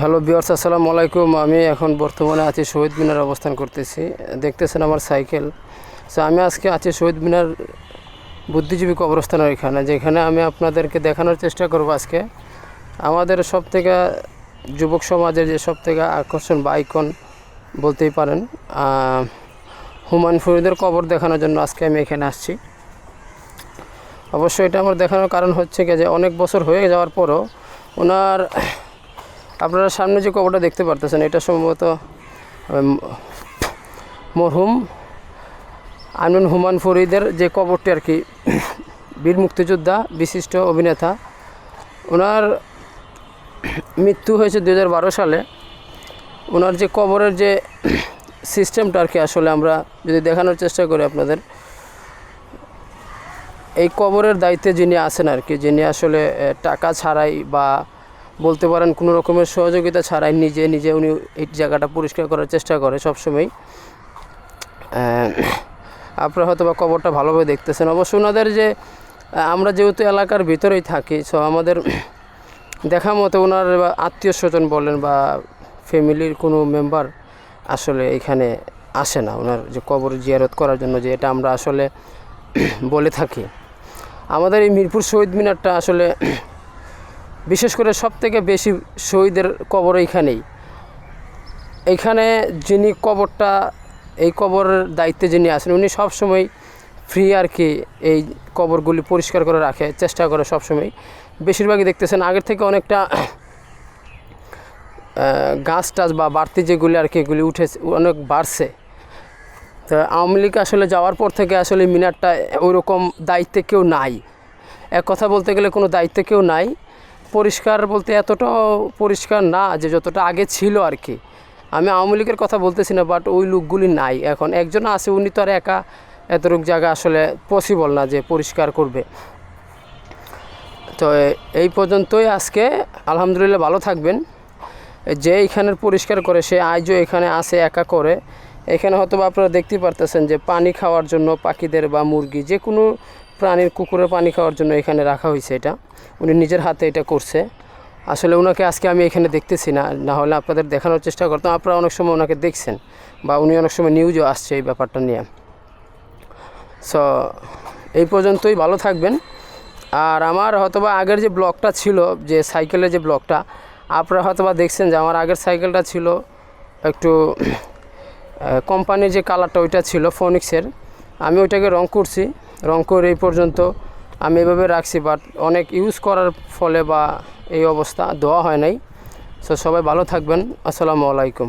Hello বিয়ার্স আসসালামু আলাইকুম। আমি এখন বর্তমানে আছি শহীদ মিনার অবস্থান করতেছি। দেখতেছেন আমার সাইকেল। সো আমি আজকে আছি শহীদ মিনার বুদ্ধিজীবী কবরস্থানের এখানে যেখানে আমি আপনাদেরকে দেখানোর চেষ্টা করব আজকে। আমাদের সব থেকে যুবক সমাজের যে সব থেকে আকর্ষণ বা আইকন বলতেই পারেন হুমায়ুন ফরিদের কবর দেখানোর জন্য আজকে আমি এখানে আসছি। অবশ্যই এটা আমার দেখানোর কারণ হচ্ছে কি যে অনেক বছর হয়ে যাওয়ার পরও ওনার আপনারা সামনে যে কবরটা দেখতে পারতেছেন, এটা সম্ভবত মরহুম আমিন হুমান ফরিদের যে কবরটি আর কি, বীর মুক্তিযোদ্ধা, বিশিষ্ট অভিনেতা, ওনার মৃত্যু হয়েছে দু হাজার বারো সালে। ওনার যে কবরের যে সিস্টেমটা আর কি, আসলে আমরা যদি দেখানোর চেষ্টা করি আপনাদের, এই কবরের দায়িত্বে যিনি আছেন আর কি, যিনি আসলে টাকা ছাড়াই বা বলতে পারেন কোনো রকমের সহযোগিতা ছাড়াই নিজে নিজে উনি এই জায়গাটা পরিষ্কার করার চেষ্টা করে সবসময় আপনারা হয়তো বা কবরটা ভালোভাবে দেখতেছেন। অবশ্য ওনাদের যে, আমরা যেহেতু এলাকার ভিতরেই থাকি সো আমাদের দেখা মতো ওনার আত্মীয় স্বজন বলেন বা ফ্যামিলির কোনো মেম্বার আসলে এখানে আসে না ওনার যে কবর জিয়ারত করার জন্য, যে এটা আমরা আসলে বলে থাকি। আমাদের এই মিরপুর শহীদ মিনারটা আসলে বিশেষ করে সব থেকে বেশি শহীদের কবর এইখানেই। এইখানে যিনি কবরটা, এই কবরের দায়িত্বে যিনি আছেন, উনি সবসময় ফ্রি আর কি এই কবরগুলি পরিষ্কার করে রাখে, চেষ্টা করে সবসময়। বেশিরভাগই দেখতেছেন আগের থেকে অনেকটা গাছ টাছ বা বাড়তি যেগুলি আর কি এগুলি উঠেছে, অনেক বাড়ছে। তো আওয়ামী লীগ আসলে যাওয়ার পর থেকে আসলে মিনারটা ওইরকম দায়িত্বে কেউ নাই। এক কথা বলতে গেলে কোনো দায়িত্বে কেউ নাই। পরিষ্কার বলতে এতটাও পরিষ্কার না যে যতটা আগে ছিল আর কি। আমি আওয়ামী লীগের কথা বলতেছি না বাট ওই লোকগুলি নাই। এখন একজন আছে, উনি তো আর একা এতটুক জায়গা আসলে পসিবল না যে পরিষ্কার করবে। তো এই পর্যন্তই আজকে। আলহামদুলিল্লাহ ভালো থাকবেন। যে এখানের পরিষ্কার করে, সে আজও এখানে আসে একা করে। এখানে হয়তো আপনারা দেখতেই পারতেছেন যে পানি খাওয়ার জন্য পাখিদের বা মুরগি যে কোনো প্রাণীর কুকুরের পানি খাওয়ার জন্য এখানে রাখা হয়েছে এটা। উনি নিজের হাতে এটা করছে। আসলে ওনাকে আজকে আমি এখানে দেখতেছি না না হলে আপনাদের দেখানোর চেষ্টা করতাম। আপনারা অনেক সময় ওনাকে দেখছেন বা উনি অনেক সময় নিউজও আসছে এই ব্যাপারটা নিয়ে। সো এই পর্যন্তই, ভালো থাকবেন। আর আমার হয়তোবা আগের যে ব্লগটা ছিল, যে সাইকেলের যে ব্লগটা, আপনারা হয়তোবা দেখছেন যে আমার আগের সাইকেলটা ছিল একটু কোম্পানির যে কালারটা ওইটা ছিল ফোনিক্সের আমি ওইটাকে রং করছি। রং করে এই পর্যন্ত আমি এভাবে রাখছি বাট অনেক ইউজ করার ফলে বা এই অবস্থা দেওয়া হয় নাই। সো সবাই ভালো থাকবেন। আসসালামু আলাইকুম।